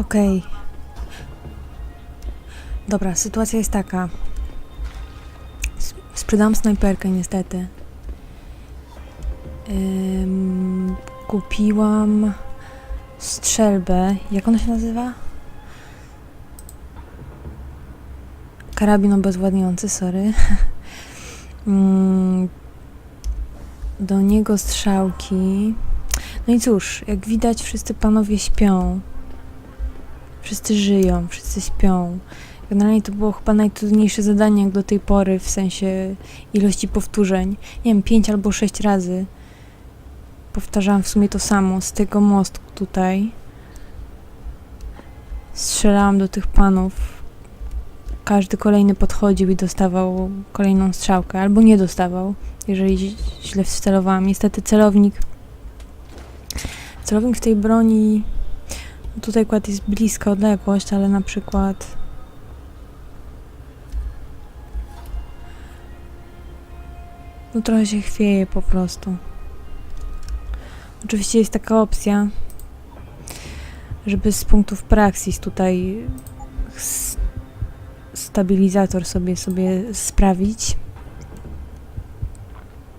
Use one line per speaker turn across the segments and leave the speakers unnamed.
Okej. Dobra, sytuacja jest taka. Sprzedam snajperkę niestety. Ym, kupiłam strzelbę. Jak ona się nazywa? Karabin obezwładniający, sorry. Do niego strzałki. No i cóż, jak widać, wszyscy panowie śpią. Wszyscy żyją, wszyscy śpią. Generalnie to było chyba najtrudniejsze zadanie jak do tej pory, w sensie ilości powtórzeń. Nie wiem, pięć albo sześć razy. Powtarzałam w sumie to samo z tego mostu tutaj. Strzelałam do tych panów. Każdy kolejny podchodził i dostawał kolejną strzałkę, albo nie dostawał, jeżeli źle wcelowałam. Niestety celownik. Celownik w tej broni Tutaj akurat jest bliska odległość, ale na przykład no trochę się chwieje po prostu. Oczywiście jest taka opcja, żeby z punktów Praxis tutaj stabilizator sobie sobie sprawić.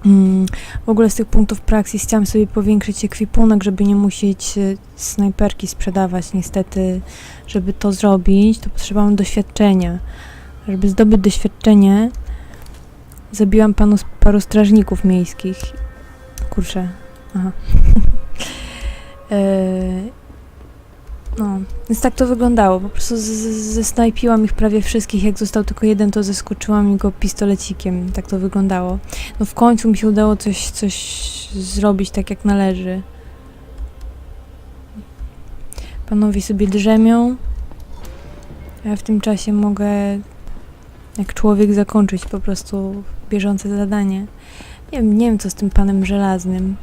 Mm, w ogóle z tych punktów Praxis chciałam sobie powiększyć ekwipunek, żeby nie musieć e, snajperki sprzedawać. Niestety, żeby to zrobić, to potrzebowałam doświadczenia. Żeby zdobyć doświadczenie, zabiłam panu paru strażników miejskich. Kurczę. Aha. no, więc tak to wyglądało. Po prostu zesnajpiłam ich prawie wszystkich. Jak został tylko jeden, to zeskoczyłam go pistolecikiem. Tak to wyglądało. No w końcu mi się udało coś, coś zrobić tak jak należy. Panowie sobie drzemią. Ja w tym czasie mogę jak człowiek zakończyć po prostu bieżące zadanie. Nie wiem, nie wiem co z tym panem żelaznym.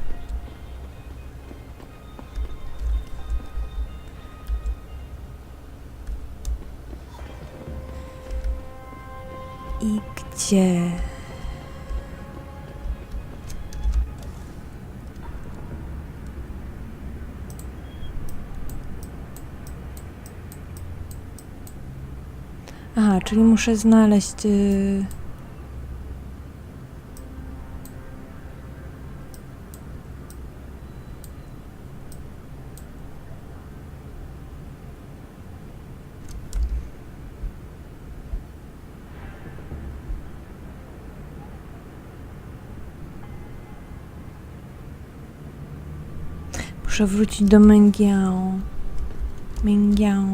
Gdzie? Aha, czyli muszę znaleźć. Yy... Muszę wrócić do Mengiao. Mengiao.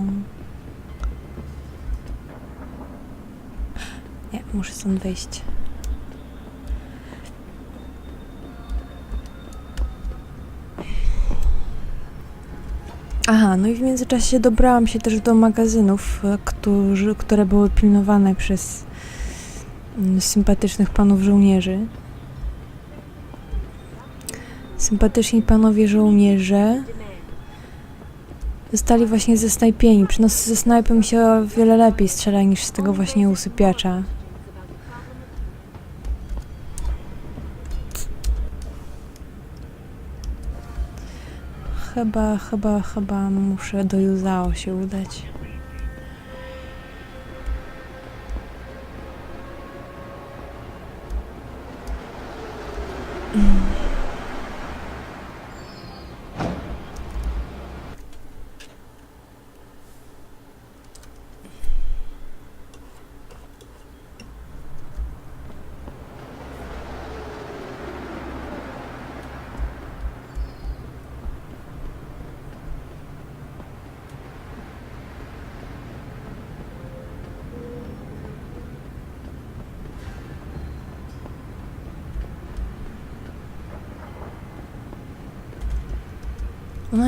Nie, muszę stąd wyjść. Aha, no i w międzyczasie dobrałam się też do magazynów, e, którzy, które były pilnowane przez mm, sympatycznych panów żołnierzy. Sympatyczni panowie żołnierze zostali właśnie zesnajpieni. Przy nas ze snajpem się o wiele lepiej strzela niż z tego właśnie usypiacza. Chyba, chyba, chyba muszę do Juzao się udać.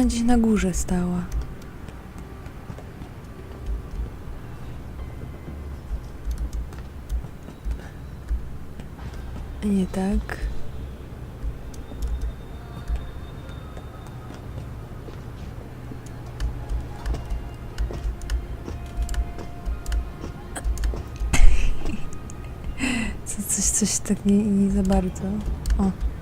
Ona gdzieś na górze stała. Nie tak. Co, coś, coś tak nie, nie za bardzo. O.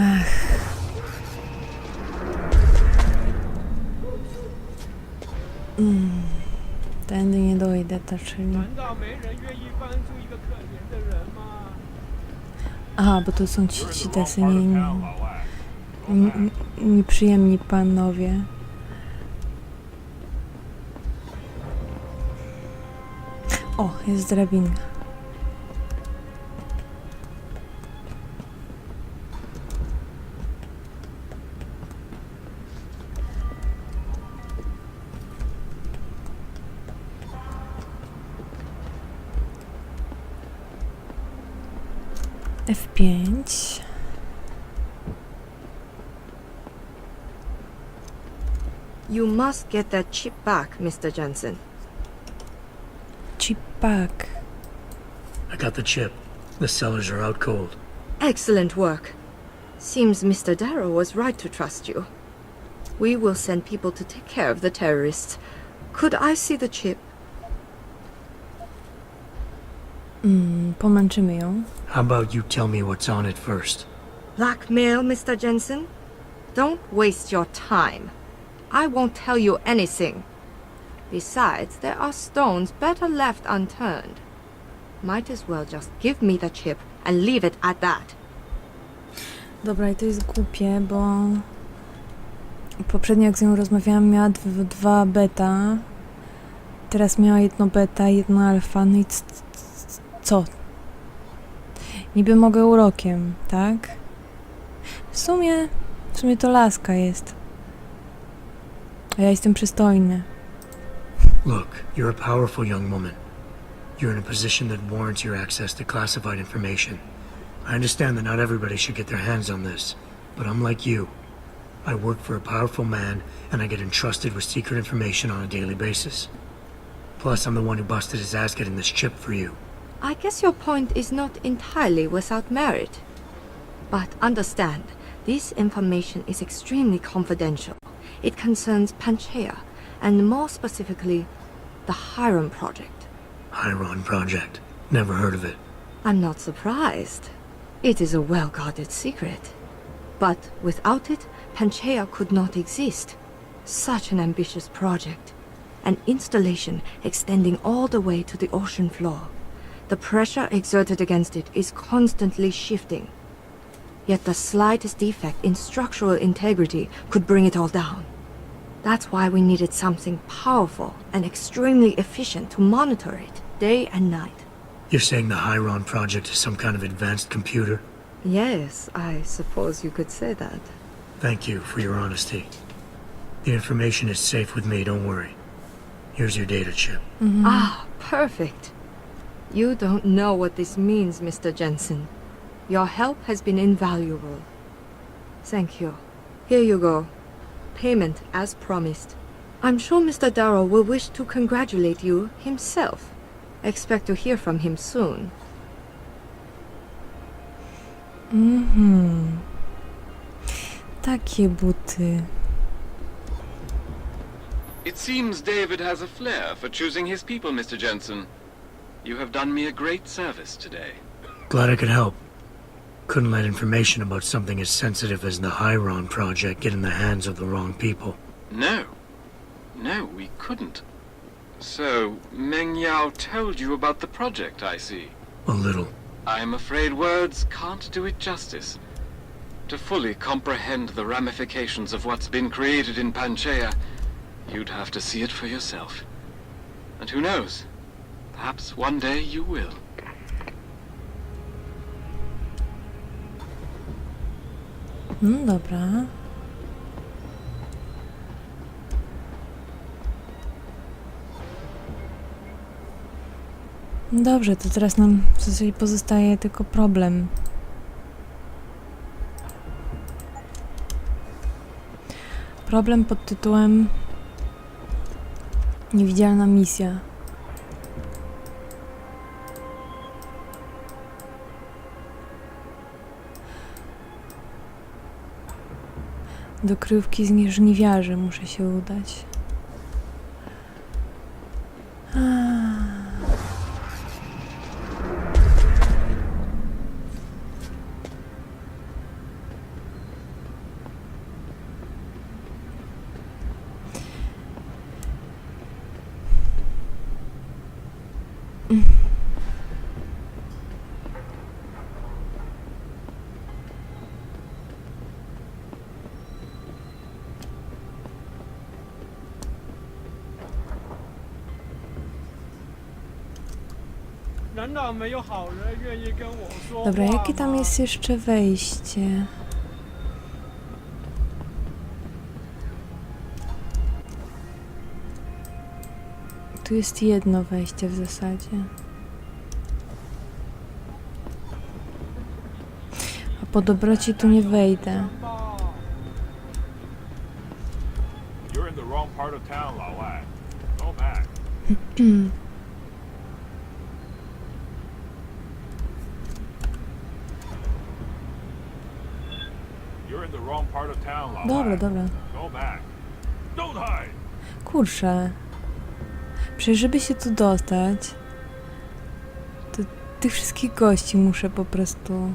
Ach. Mm. Tędy nie dojdę, ta czyli... Aha, bo to są ci, ci tacy nie, nie, nieprzyjemni panowie. O, jest drabinka.
Must get that chip back, Mr. Jensen.
Chip back.
I got the chip. The cellars are out cold.
Excellent work. Seems Mr. Darrow was right to trust you. We will send people to take care of the terrorists. Could I see the chip?
Mm, pomęczymy ją.
How about you tell me what's on it first?
Blackmail, Mr. Jensen? Don't waste your time. I won't tell you anything. Besides, there are stones better left unturned. Might as well just give me the chip and leave it at that.
Dobra, i to jest głupie, bo poprzednio jak z nią rozmawiałam, miała dw- dwa beta. Teraz miała jedno beta, jedno alfa. No i co? Niby mogę urokiem, tak? W sumie, w sumie to laska jest. A ja jestem przystojny.
Look, you're a powerful young woman. You're in a position that warrants your access to classified information. I understand that not everybody should get their hands on this, but I'm like you. I work for a powerful man, and I get entrusted with secret information on a daily basis. Plus, I'm the one who busted his ass getting this chip for you.
I guess your point is not entirely without merit. But understand, this information is extremely confidential. It concerns Panchaea, and more specifically, the Hiron Project.
Hiron Project. Never heard of it.
I'm not surprised. It is a well guarded secret. But without it, Panchaea could not exist. Such an ambitious project. An installation extending all the way to the ocean floor. The pressure exerted against it is constantly shifting. Yet the slightest defect in structural integrity could bring it all down. That's why we needed something powerful and extremely efficient to monitor it day and night.
You're saying the Hyron Project is some kind of advanced computer?
Yes, I suppose you could say that.
Thank you for your honesty. The information is safe with me, don't worry. Here's your data chip.
Ah, perfect. You don't know what this means, Mr. Jensen. Your help has been invaluable. Thank you. Here you go. Payment as promised. I'm sure Mr. Darrow will wish to congratulate you himself. Expect to hear from him soon.
Mhm. Takie buty.
It seems David has a flair for choosing his people, Mr. Jensen. You have done me a great service today.
Glad I could help. Couldn't let information about something as sensitive as the Hyron Project get in the hands of the wrong people.
No. No, we couldn't. So, Meng Yao told you about the project, I see.
A little.
I'm afraid words can't do it justice. To fully comprehend the ramifications of what's been created in Panchaea, you'd have to see it for yourself. And who knows? Perhaps one day you will.
No dobra. Dobrze, to teraz nam w zasadzie pozostaje tylko problem. Problem pod tytułem Niewidzialna misja. Do kryjówki z nieżniwiarzy muszę się udać. “ Dobra, jakie tam
吗
jest jeszcze wejście? Tu jest jedno wejście w zasadzie. A po dobroci tu nie wejdę.
吧
You're in the wrong part of town, Lao Ai. Go back. You're in the wrong part of town, Lao
Dobra, dobra. Kurczę. Przecież żeby się tu dostać, to tych wszystkich gości muszę po prostu...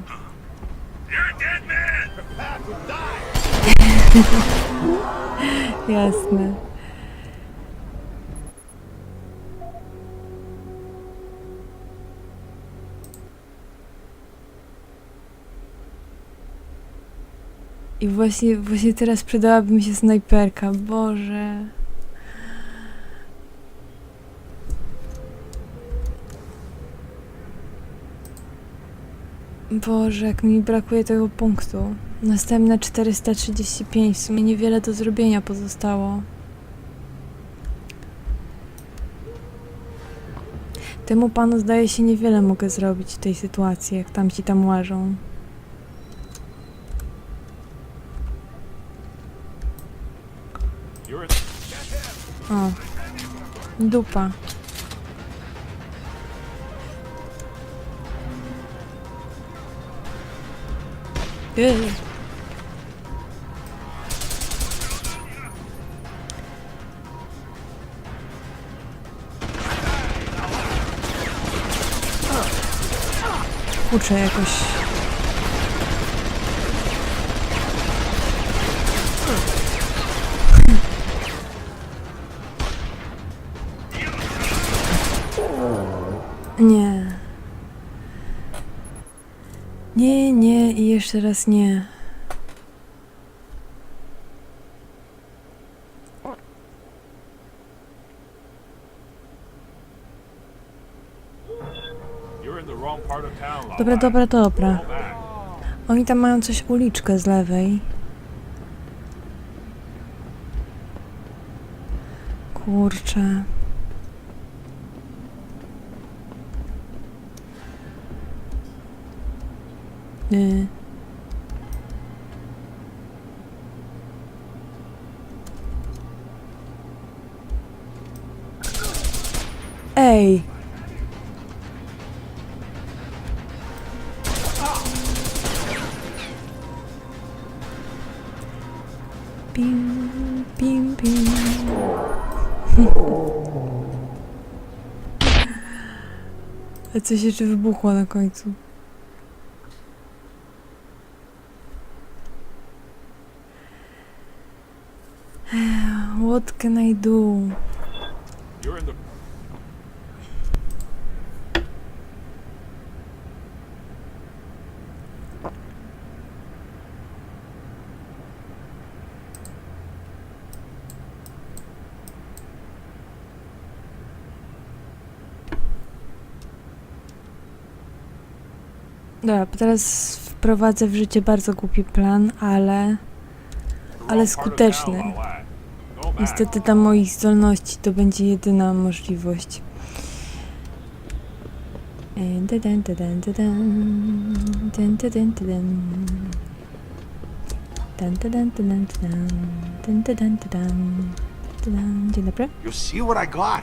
Jasne. I właśnie, właśnie teraz przydałaby mi się snajperka. Boże. Boże, jak mi brakuje tego punktu. Następne 435. W sumie niewiele do zrobienia pozostało. Temu panu zdaje się niewiele mogę zrobić w tej sytuacji, jak tam ci tam łażą. Dupa. Ej. Kurczę, jakoś... jeszcze raz nie. Dobra, dobra, dobra. Oni tam mają coś uliczkę z lewej. Kurczę. Nie. Coś jeszcze wybuchło na końcu. What can I do?
You're in the.
Dobra, teraz wprowadzę w życie bardzo głupi plan, ale Ale skuteczny. niestety dla moich zdolności to będzie jedyna możliwość. E. Dzień dobry.
You see what I got?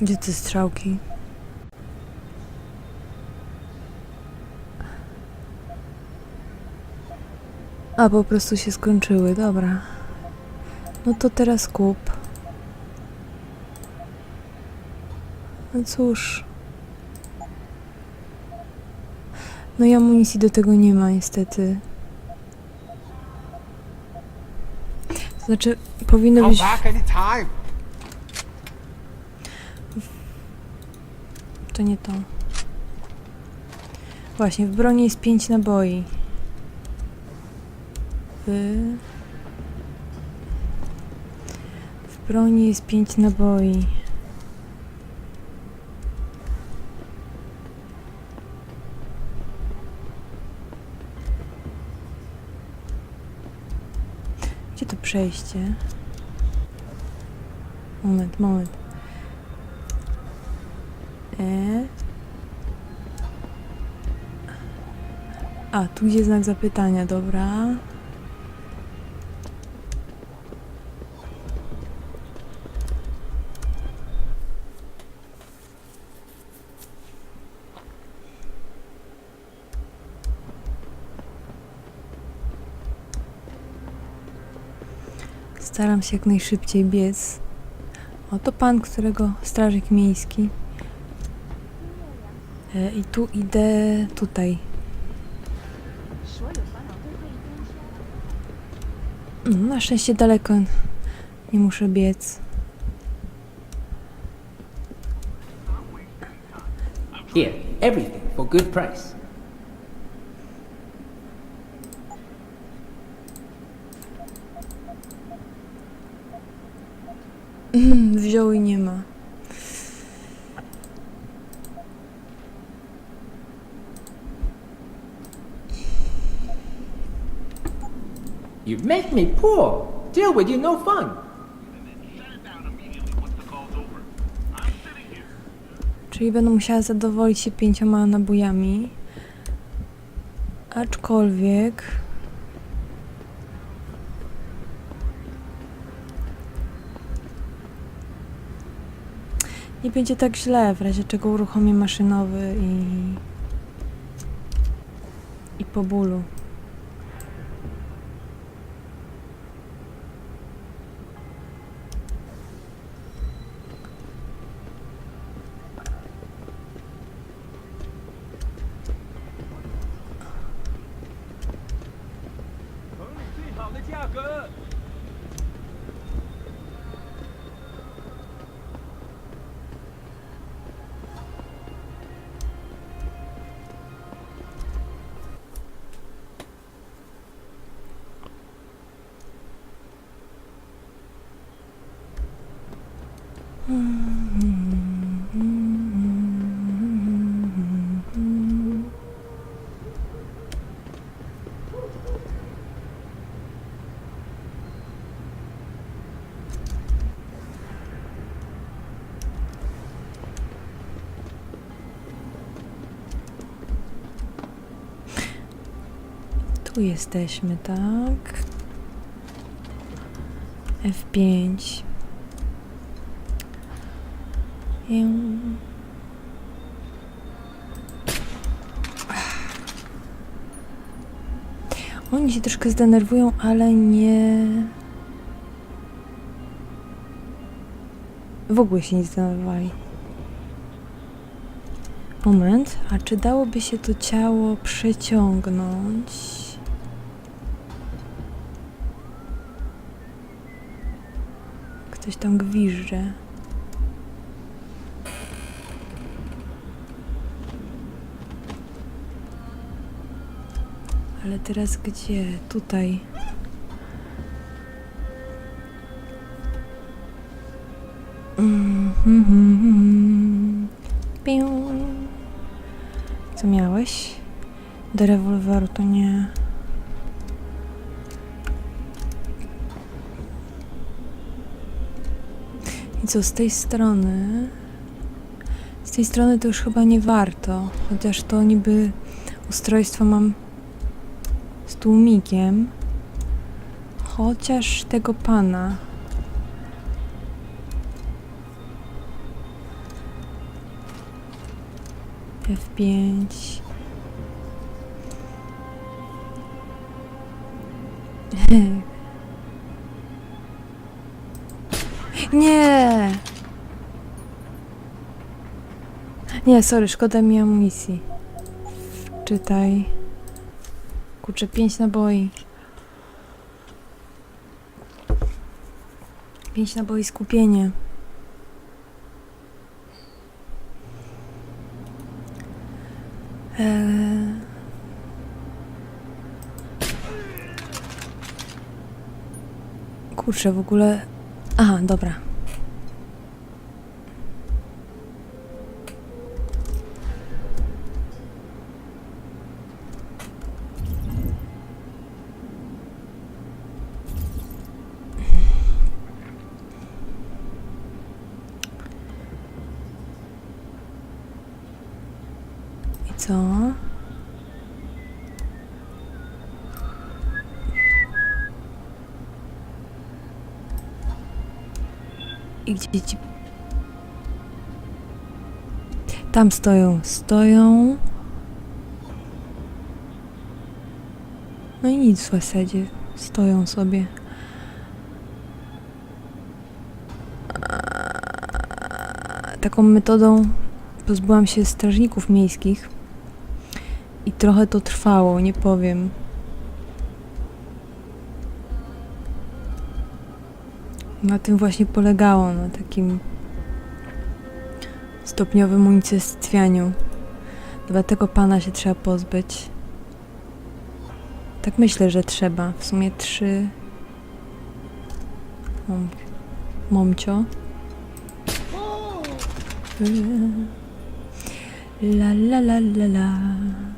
Gdzie te strzałki? A, po prostu się skończyły, dobra. No to teraz kup. No cóż. No i amunicji do tego nie ma niestety. Znaczy, powinno być...
back anytime.
To nie to. Właśnie, w broni jest 5 naboi. W... w broni jest 5 naboi. Gdzie to przejście? Moment, moment. E. A, tu gdzie znak zapytania, dobra. Staram się jak najszybciej biec. Oto pan, którego strażnik miejski. E, I tu idę tutaj. No, na szczęście daleko nie muszę biec.
Here, everything for good price.
Wziął i nie ma.
You make me poor. Deal with you no fun.
Czyli będę musiała zadowolić się pięcioma nabojami. Aczkolwiek. Nie będzie tak źle, w razie czego uruchomię maszynowy i. i po bólu. Tu jesteśmy, tak? F5. Jem. Ach. Oni się troszkę zdenerwują, ale nie... W ogóle się nie zdenerwowali. Moment, a czy dałoby się to ciało przeciągnąć? Ktoś tam gwizdże. Ale teraz gdzie? Tutaj. Mhm. Co miałeś? Do rewolweru to nie. I co z tej strony? Z tej strony to już chyba nie warto, chociaż to niby ustrojstwo mam tłumikiem. Chociaż tego pana. F5. Nie! Nie, sorry, szkoda mi amunicji. Czytaj. Kurczę, pięć naboi. Pięć naboi skupienie. Eee... Kurczę, w ogóle... Aha, dobra. Co? I gdzie ci... Tam stoją, stoją. No i nic w zasadzie. Stoją sobie. Taką metodą pozbyłam się strażników miejskich. Trochę to trwało, nie powiem. Na tym właśnie polegało, na takim stopniowym unicestwianiu. Dlatego pana się trzeba pozbyć. Tak myślę, że trzeba. W sumie trzy. Mom... Momcio. La la la la la.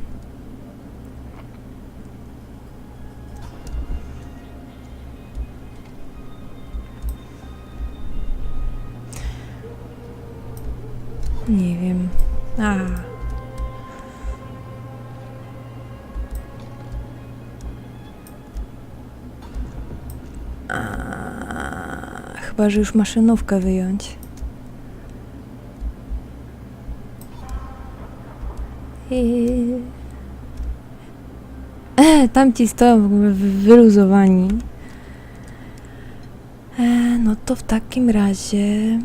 Chyba, że już maszynówkę wyjąć. Eee. E, tamci stoją wyluzowani. E, no to w takim razie...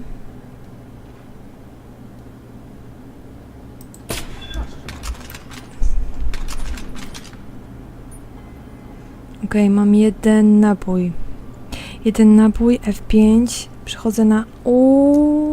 Okej, mam jeden nabój. Jeden nabój, F5. Przechodzę na U.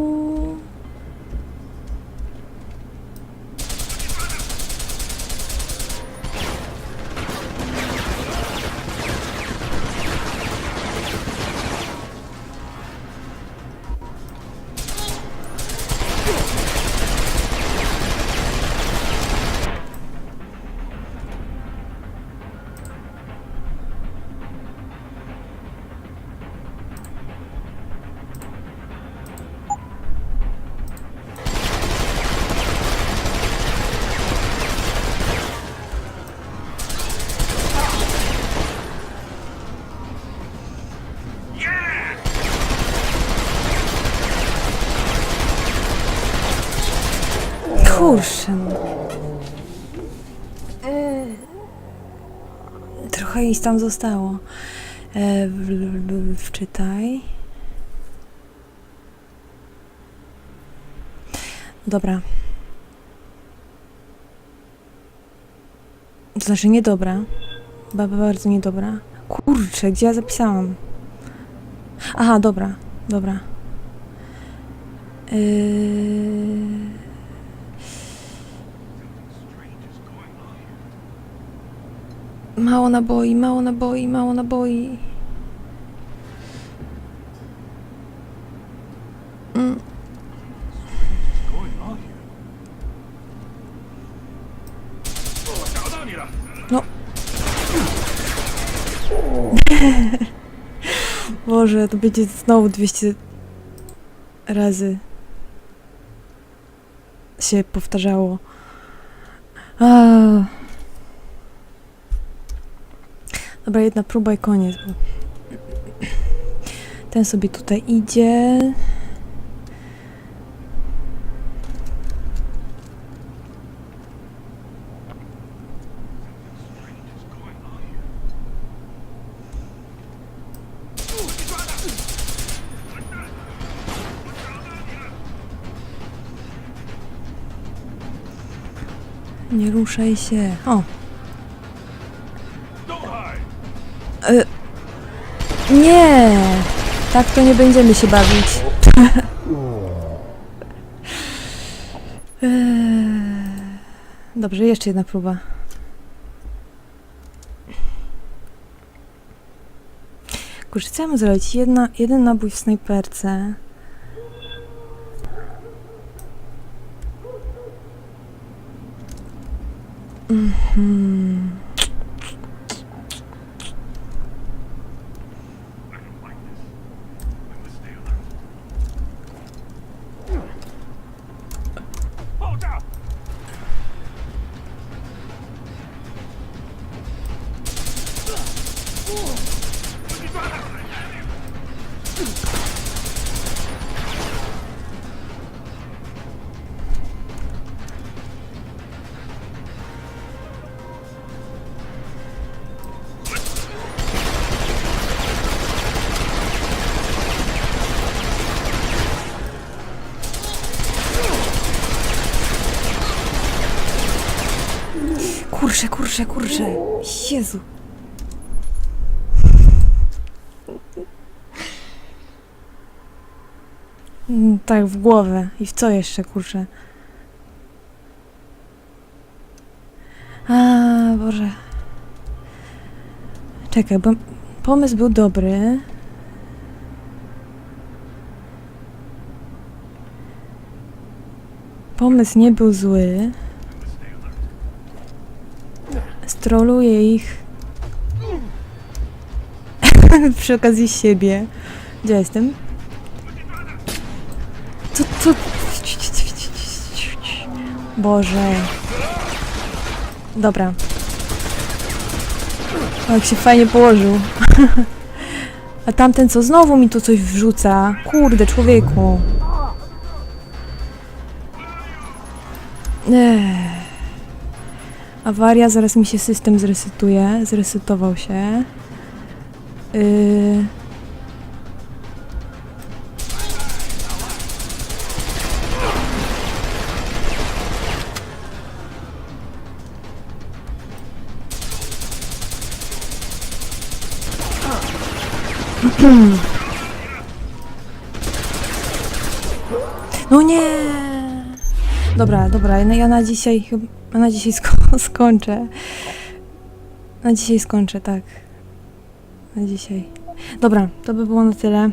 kurczę. no. Trochę jej tam zostało. E, wczytaj. Dobra. To znaczy niedobra. Baba bardzo niedobra. Kurczę, gdzie ja zapisałam? Aha, dobra, dobra. Yy... Mało naboi, mało naboi, mało naboi. Mm. No. Boże, to będzie znowu 200 razy się powtarzało. A. Dobra, jedna próba i koniec. Bo... Ten sobie tutaj idzie. Nie ruszaj się. O, Nie! Tak to nie będziemy się bawić. Eee, Dobrze, jeszcze jedna próba. Kurczę, co ja mam zrobić? Jedna, jeden nabój w snajperce. Mhm. Kurczę, kurczę. Jezu. Mm, Tak, w głowę. I w co jeszcze, kurczę? A, Boże. Czekaj, bo pomysł był dobry. Pomysł nie był zły. Stroluję ich. Przy okazji siebie. Gdzie jestem? Co, co? Boże. Dobra. O, jak się fajnie położył. A tamten co? Znowu mi tu coś wrzuca. Kurde, człowieku. Ech. Awaria, zaraz mi się system zresetuje. Zresetował się. Yy... Dobra, dobra, na- ja na dzisiaj chyba, na dzisiaj sko- skończę. Na dzisiaj skończę, tak. Na dzisiaj. Dobra, to by było na tyle.